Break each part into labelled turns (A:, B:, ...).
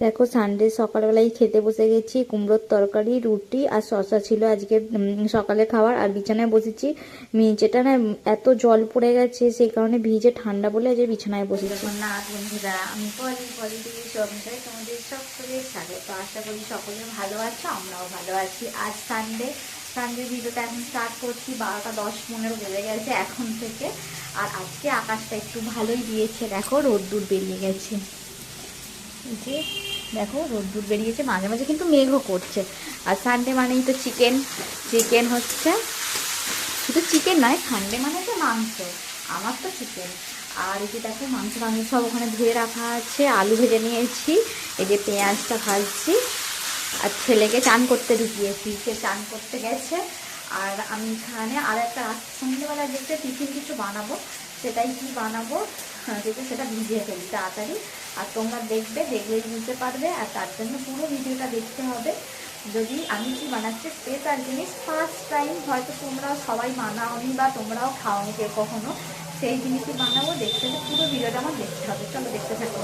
A: দেখো সানডে সকালবেলায় খেতে বসে গেছি, কুমড়োর তরকারি, রুটি আর শসা ছিল আজকে সকালে খাবার আর বিছানায় বসেছি। মেঝেটা না এত জল পড়ে গেছে, সেই কারণে ভিজে ঠান্ডা বলে আজ বিছানায় বসেছি। না বন্ধুরা, আমি পলি পলি দিয়ে সংসারে তোমাদের সকলের স্বাগত আশা করি সকলে ভালো আছো, আমরাও ভালো আছি। আজ সানডে সানডে ভিডিওটা এখন স্টার্ট করছি, বারোটা দশ পনেরো বেজে গেছে এখন থেকে। আর আজকে আকাশটা একটু ভালোই দিয়েছে, দেখো রোদ্দুর বেরিয়ে গেছে। যে দেখো রোদ্দুর বেরিয়েছে মাঝে মাঝে কিন্তু মেঘও করছে। আর সানডে মানেই তো চিকেন চিকেন হচ্ছে শুধু চিকেন নয় সানডে মানে তো মাংস আমার তো চিকেন আর এই যে দেখো মাংস টাংস সব ওখানে ধুয়ে রাখা আছে আলু ভেজে নিয়েছি এই যে পেঁয়াজটা ভাজছি আর ছেলেকে চান করতে ঢুকিয়েছি সে চান করতে গেছে। আর আমি এখানে আর একটা সন্ধ্যেবেলা দেখতে টিফিন কিছু বানাবো সেটাই কি বানাবো? হ্যাঁ, যেটা সেটা ভিজিয়ে ফেলি তাড়াতাড়ি। আর তোমরা দেখবে, দেখলেই বুঝতে পারবে, আর তার জন্য পুরো ভিডিওটা দেখতে হবে। যদি আমি কি বানাচ্ছি স্পেশাল জিনিস ফার্স্ট টাইম হয়তো তোমরাও সবাই বানাওনি বা তোমরাও খাওনি কেউ কখনো, সেই জিনিসই বানাবো, দেখতে পুরো ভিডিওটা আমার দেখতে হবে। চলো দেখতে থাকো।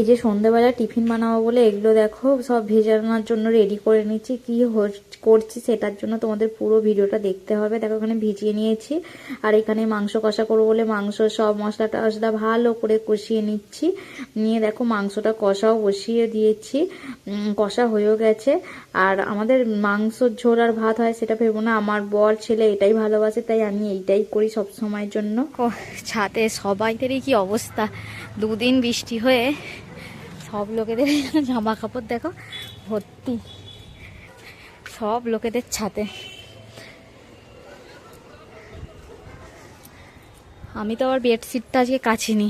A: এই যে সন্ধ্যেবেলা টিফিন বানাবো বলে এগুলো দেখো, সব ভেজানোর জন্য রেডি করে নিচ্ছি। কি করছি সেটার জন্য তোমাদের পুরো ভিডিওটা দেখতে হবে। দেখো এখানে ভিজিয়ে নিয়েছি। আর এখানে মাংস কষা করব বলে মাংস সব মশলা টশলা ভালো করে কষিয়ে নিচ্ছি। নিয়ে দেখো মাংসটা কষাও বসিয়ে দিয়েছি। কষা হয়েও গেছে। আর আমাদের মাংসর ঝোল আর ভাত হয় সেটা ভেবো না। আমার বর ছেলে এটাই ভালোবাসে, তাই আমি এইটাই করি সব সময়ের জন্য ছাদে সবাইদেরই কি অবস্থা? দুদিন বৃষ্টি হয়ে সব লোকেদের জামা কাপড় দেখো, ভর্তি। সব লোকেদের ছাতে। আমি তো আবার বেডশিটটা আজকে কাচিনি।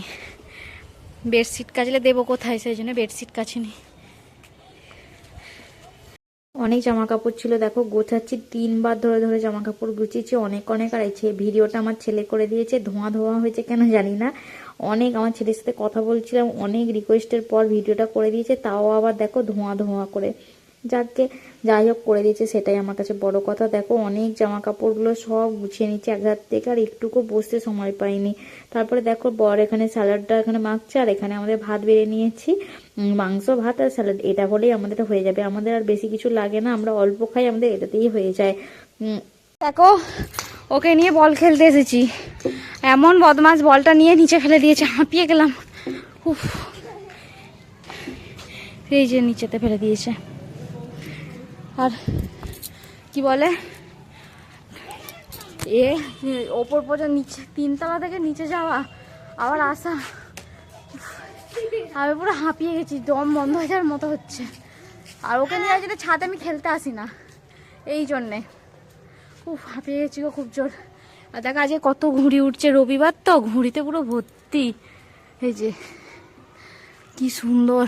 A: বেডশিট কাচলে দেবো কোথায়? সেই জন্য বেডশিট কাচিনি। অনেক জামা কাপড় ছিল, দেখো, গোছাচ্ছি। তিনবার ধরে ধরে জামা কাপড় গুছিয়েছি, অনেক অনেক। আর ভিডিওটা আমার ছেলে করে দিয়েছে, ধোঁয়া ধোঁয়া হয়েছে কেন জানি না। অনেক আমার ছেলের সাথে কথা বলছিলাম, অনেক রিকোয়েস্টের পর ভিডিওটা করে দিয়েছে, তাও আবার দেখো ধোঁয়া ধোঁয়া করে। যাকে যাই হোক, করে দিয়েছে, সেটাই আমার কাছে বড় কথা। দেখো, অনেক জামা কাপড়গুলো সব গুছিয়ে নিচ্ছে এক হাত থেকে, আর একটুকু বসতে সময় পাইনি। তারপরে দেখো, বর এখানে স্যালাডটা এখানে মাখছে, আর এখানে আমাদের ভাত বেড়ে নিয়েছি। মাংস, ভাত আর স্যালাড, এটা হলেই আমাদের হয়ে যাবে। আমাদের আর বেশি কিছু লাগে না, আমরা অল্প খাই, আমাদের এটাতেই হয়ে যায়।
B: দেখো, ওকে নিয়ে বল খেলতে এসেছি। এমন বদমাস বলটা নিয়ে নিচে ফেলে দিয়েছে, হাঁপিয়ে গেলাম। উফ। এই যে নিচেতে ফেলে দিয়েছে। আর কি বলে? এ, ওপর পর্যন্ত নিচে, তিনতলা থেকে নিচে যাওয়া আবার আসা। আমি পুরো হাঁপিয়ে গেছি, দম বন্ধ হয়ে যাওয়ার মতো হচ্ছে। আর ওকে নিয়ে যদি ছাদে আমি খেলতে আসি না, এই জন্যে। খুব হাঁপিয়ে গেছি খুব জোর। আর দেখ আজকে কত ঘুড়ি উঠছে রবিবার তো, ঘুড়িতে পুরো ভর্তি। এই যে, কি সুন্দর।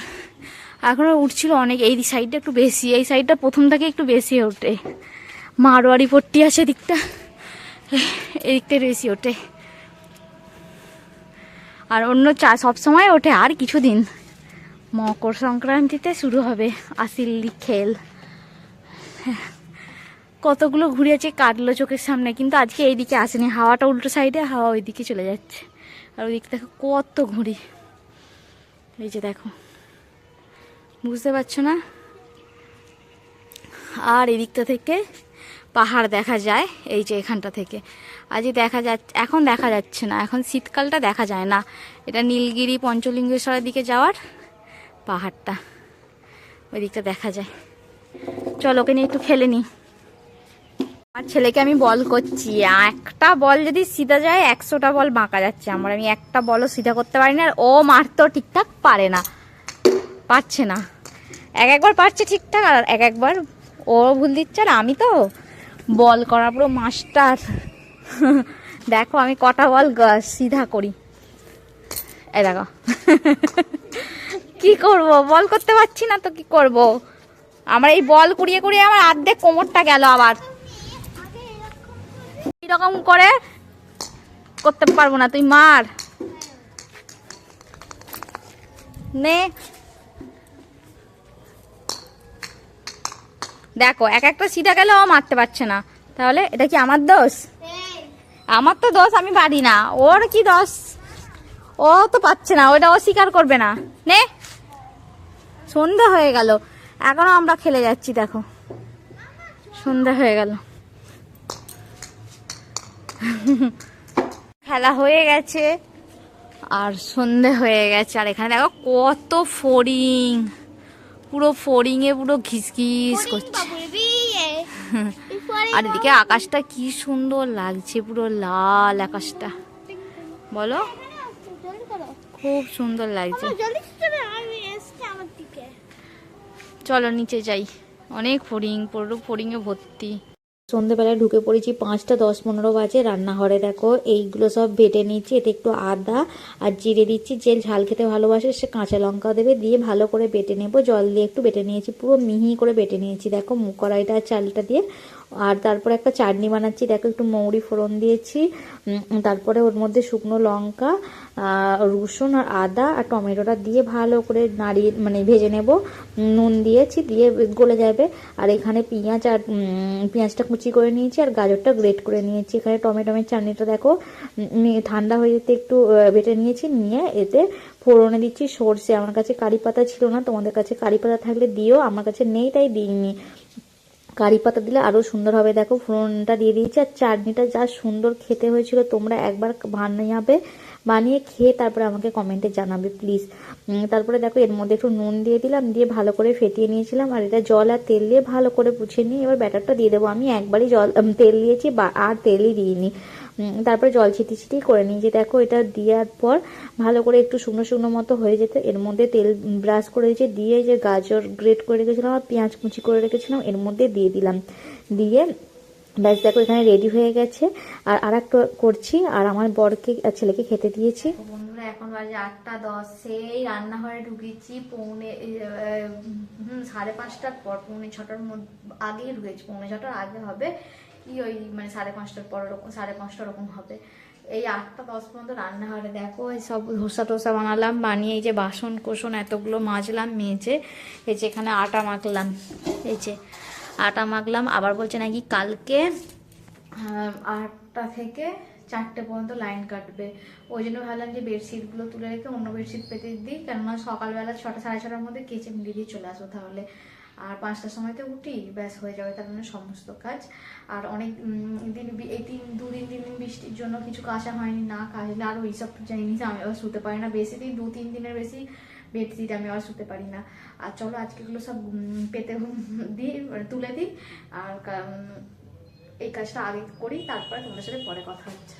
B: এখনও উঠছিল অনেক, এই সাইডটা একটু বেশি, এই সাইডটা প্রথম থেকে একটু বেশি ওঠে। মারোয়ারি পট্টি আছে দিকটা এই দিকটা বেশি ওঠে। আর অন্য চা, সব সময় ওঠে, আর কিছুদিন। মকর সংক্রান্তিতে শুরু হবে আসিল্লি খেল। কতগুলো ঘুরে আছে কাটলো চোখের সামনে, কিন্তু আজকে এইদিকে আসেনি। হাওয়াটা উল্টো সাইডে, হাওয়া ওইদিকে চলে যাচ্ছে। আর ওইদিকে দেখো কত ঘুড়ি। এই যে দেখো। বুঝতে পারছ না? আর এদিকটা থেকে পাহাড় দেখা যায়, এই যে এখানটা থেকে। আজকে দেখা যাচ্ছে এখন দেখা যাচ্ছে না, এখন শীতকালটা দেখা যায় না। এটা নীলগিরি পঞ্চলিঙ্গেশ্বরের দিকে যাওয়ার পাহাড়টা। ওই দিকটা দেখা যায়। চলো, ওকে নিয়ে একটু খেলে নিই আমার ছেলেকে আমি বল করছি। একটা বল যদি সিধা যায়, একশোটা বল বাঁকা যাচ্ছে আমার। আমি একটা বলও সিধা করতে পারি না, আর ও মারতেও ঠিকঠাক পারে না। পারছে না। এক একবার পারছে ঠিকঠাক, আর এক একবার ও ভুল দিচ্ছে, আর আমি তো বল করার পুরো মাস্টার। দেখো, আমি কটা বল সিধা করি। এ দেখো। কি করব? বল করতে পারছি না তো কি করব? আমার এই বল কুড়িয়ে কুড়িয়ে আমার আর্ধেক কোমরটা গেল আবার। এরকম করে করতে পারব না, তুই মার। নে। দেখো, এক একটা সিধা গেলে ও মারতে পারছে না। তাহলে এটা কি আমার দোষ? আমার তো দোষ, আমি পারি না। ওর কি দোষ? ও তো পাচ্ছে না ওটা ও স্বীকার করবে না। নে। সন্ধ্যা হয়ে গেল। এখনও আমরা খেলে যাচ্ছি, দেখো। সন্ধ্যা হয়ে গেল। খেলা হয়ে গেছে আর সন্ধে হয়ে গেছে। আর এখানে দেখো কত ফড়িং পুরো ফড়িংয়ে পুরো ঘিসঘিস করছে। আর এদিকে আকাশটা কি সুন্দর লাগছে পুরো লাল আকাশটা। বলো। খুব সুন্দর লাগছে। চলো নিচে যাই। অনেক ফড়িং পুরো ফড়িংয়ে ভর্তি।
A: সন্ধেবেলায় ঢুকে পড়েছি পাঁচটা দশ পনেরো বাজে রান্নাঘরে। দেখো, এইগুলো সব ভেটে নিচ্ছি, এতে একটু আদা আর জিরে দিচ্ছি। যে ঝাল খেতে ভালোবাসে সে কাঁচা লঙ্কা দেবে, দিয়ে ভালো করে বেটে নেব। জল দিয়ে একটু বেটে নিয়েছি, পুরো মিহি করে বেটে নিয়েছি। দেখো কড়াইটা চালটা দিয়ে আর তারপরে একটা চাটনি বানাচ্ছি। দেখো, একটু মৌরি ফোড়ন দিয়েছি। তারপরে ওর মধ্যে শুকনো লঙ্কা রসুন আর আদা আর টমেটোটা দিয়ে ভালো করে নাড়িয়ে মানে ভেজে নেব। নুন দিয়েছি, দিয়ে গলে যাবে। আর এখানে পেঁয়াজ আর পেঁয়াজটা কুচি করে নিয়েছি আর গাজরটা গ্রেট করে নিয়েছি। এখানে টমেটোমের চাটনিটা দেখো ঠান্ডা হয়ে যেতে একটু বেটে নিয়েছি। নিয়ে এতে ফোড়নে দিচ্ছি সর্ষে। আমার কাছে কারি পাতা ছিল না, তোমাদের কাছে কারি পাতা থাকলে দিও। আমার কাছে নেই, তাই দিইনি। কারি পাতা দিলে আরও সুন্দর হবে। দেখো, ফোড়নটা দিয়ে দিয়েছি আর চাটনিটা যা সুন্দর খেতে হয়েছিল, তোমরা একবার বানাবে বানিয়ে খেয়ে তারপরে আমাকে কমেন্টে জানাবে প্লিজ তারপরে দেখো, এর মধ্যে একটু নুন দিয়ে দিলাম, দিয়ে ভালো করে ফেটিয়ে নিয়েছিলাম, আর এটা জল আর তেল দিয়ে ভালো করে পুছিয়ে নিয়ে এবার ব্যাটারটা দিয়ে দেবো। আমি একবারই জল তেল দিয়েছি বা আর তেলই দিইনি। তারপরে জল ছিটি ছিটি করে নিয়েছি দেখো এটা দেওয়ার পর ভালো করে একটু শুকনো শুকনো মতো হয়ে যেতে, এর মধ্যে তেল ব্রাশ করে দিয়েছি দিয়ে যে গাজর গ্রেট করে রেখেছিলাম আর পেঁয়াজ কুচি করে রেখেছিলাম, এর মধ্যে দিয়ে দিলাম। দিয়ে ব্যাস দেখো এখানে রেডি হয়ে গেছে। আর আর একটা করছি, আর আমার বরকে ছেলেকে খেতে দিয়েছি।
B: বন্ধুরা, এখন বাজে আটটা দশ, সেই রান্নাঘরে ঢুকেছি পৌনে সাড়ে পাঁচটার পর, পৌনে ছটার মধ্যে, আগেই ঢুকেছি, পৌনে ছটার আগে হবে। কি ওই মানে সাড়ে পাঁচটার পর ওরকম, সাড়ে পাঁচটা ওরকম হবে। এই আটটা দশ পর্যন্ত রান্নাঘরে দেখো, এই সব ধোসা টোসা বানালাম, বানিয়ে এই যে বাসন কোসন এতগুলো মাজলাম, মেজে, এই যে এখানে আটা মাখলাম, এই যে আটা মাখলাম। আবার বলছে নাকি কালকে আটটা থেকে চারটে পর্যন্ত লাইন কাটবে। ওই জন্য ভাবলাম যে বেডশিটগুলো তুলে রেখে অন্য বেডশিট পেতে দিই, কেননা সকালবেলা ছটা, সাড়ে ছটার মধ্যে কেচে মিলিয়ে দিয়ে চলে আসব তাহলে। আর পাঁচটার সময়তে উঠি, ব্যাস হয়ে যাবে তার মানে সমস্ত কাজ। আর অনেক দিন এই তিন, দুদিন, তিন দিন বৃষ্টির জন্য কিছু কাঁচা হয়নি, না কাচলে আরও এইসব জিনিস, আমি আবার শুতে পারি না। বেশি দিন, দু, তিন দিনের বেশি বেডশিট আমি আবার শুতে পারি না। আর চলো আজকেগুলো সব পেতে দিই তুলে দিই। আর এই কাজটা আগে করি, তারপরে তোমাদের সাথে পরে কথা হচ্ছে।